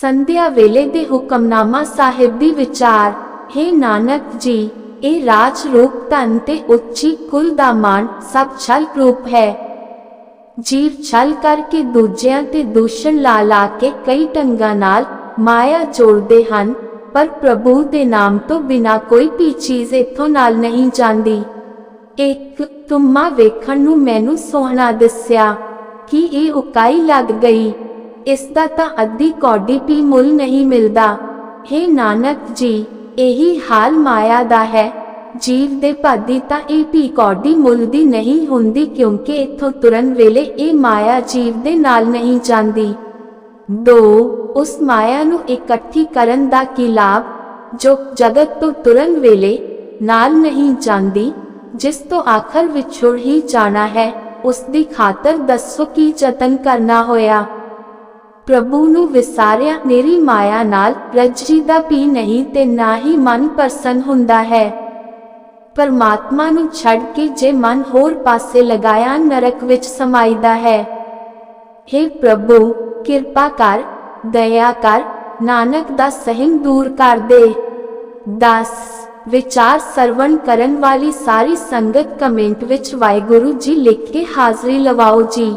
ਸੰਧਿਆ ਵੇਲੇ ਦੇ ਹੁਕਮਨਾਮਾ ਸਾਹਿਬ ਦੀ ਵਿਚਾਰ, ਹੈ ਨਾਨਕ ਜੀ, ਇਹ ਰਾਜ ਰੂਪ ਧਨ ਤੇ ਉੱਚੀ ਕੁਲ ਦਾ ਮਾਨ ਸਭ ਛਲ ਰੂਪ ਹੈ। ਜੀਵ ਛਲ ਕਰਕੇ ਦੂਜਿਆਂ ਤੇ ਦੂਸ਼ਣ ਲਾ ਲਾ ਕੇ ਕਈ ਢੰਗਾਂ ਨਾਲ ਮਾਇਆ ਜੋੜਦੇ ਹਨ, ਪਰ ਪ੍ਰਭੂ ਦੇ ਨਾਮ ਤੋਂ ਬਿਨਾ ਕੋਈ ਵੀ ਚੀਜ਼ ਇਥੋਂ ਨਾਲ ਨਹੀਂ ਜਾਂਦੀ। ਇੱਕ ਤੁਮਾ ਵੇਖਣ ਨੂੰ ਮੈਨੂੰ ਸੋਹਣਾ ਦੱਸਿਆ, ਕਿ ਇਹ ਉਕਾਈ ਲੱਗ ਗਈ। ਇਸ ਦਾ ਤਾਂ ਅੱਧੀ ਕੌਡੀ ਵੀ ਮੁੱਲ ਨਹੀਂ ਮਿਲਦਾ। ਹੇ ਨਾਨਕ ਜੀ, ਇਹੀ ਹਾਲ ਮਾਇਆ ਦਾ ਹੈ। ਜੀਵ ਦੇ ਭਾਦੀ ਤਾਂ ਇਹ ਵੀ ਕੌਡੀ ਮੁੱਲ ਦੀ ਨਹੀਂ ਹੁੰਦੀ ਕਿਉਂਕਿ ਇਥੋਂ ਤੁਰਨ ਵੇਲੇ ਇਹ ਮਾਇਆ ਜੀਵ ਦੇ ਨਾਲ ਨਹੀਂ ਜਾਂਦੀ। ਦੋ, ਉਸ ਮਾਇਆ ਨੂੰ ਇਕੱਠੀ ਕਰਨ ਦਾ ਕੀ ਲਾਭ? ਜੋ ਜਗਤ ਤੋਂ ਤੁਰਨ ਵੇਲੇ ਨਾਲ ਨਹੀਂ ਜਾਂਦੀ, ਜਿਸ ਤੋਂ ਆਖਰ ਵਿਛੜ ਹੀ ਜਾਣਾ ਹੈ, ਉਸ ਦੀ ਖਾਤਰ ਦੱਸੋ ਕੀ ਯਤਨ ਕਰਨਾ ਹੋਇਆ। ਪ੍ਰਭੂ ਨੂੰ ਵਿਸਾਰਿਆ ਮੇਰੀ ਮਾਇਆ ਨਾਲ ਰੱਜੀਦਾ ਵੀ ਨਹੀਂ ਤੇ ਨਾ ਹੀ ਮਨ ਪ੍ਰਸੰਨ ਹੁੰਦਾ ਹੈ। ਪਰਮਾਤਮਾ ਨੂੰ ਛੱਡ ਕੇ ਜੇ ਮਨ ਹੋਰ ਪਾਸੇ ਲਗਾਇਆ, ਨਰਕ ਵਿੱਚ ਸਮਾਈਦਾ ਹੈ। हे ਪ੍ਰਭੂ, ਕਿਰਪਾ ਕਰ, ਦਇਆ ਕਰ, ਨਾਨਕ ਦਾ ਸਹਿਮ ਦੂਰ ਕਰ ਦੇ। 10 ਵਿਚਾਰ ਸਰਵਣ ਕਰਨ ਵਾਲੀ ਸਾਰੀ ਸੰਗਤ ਕਮੈਂਟ ਵਿੱਚ ਵਾਹਿਗੁਰੂ ਜੀ ਲਿਖ ਕੇ ਹਾਜ਼ਰੀ ਲਵਾਓ ਜੀ।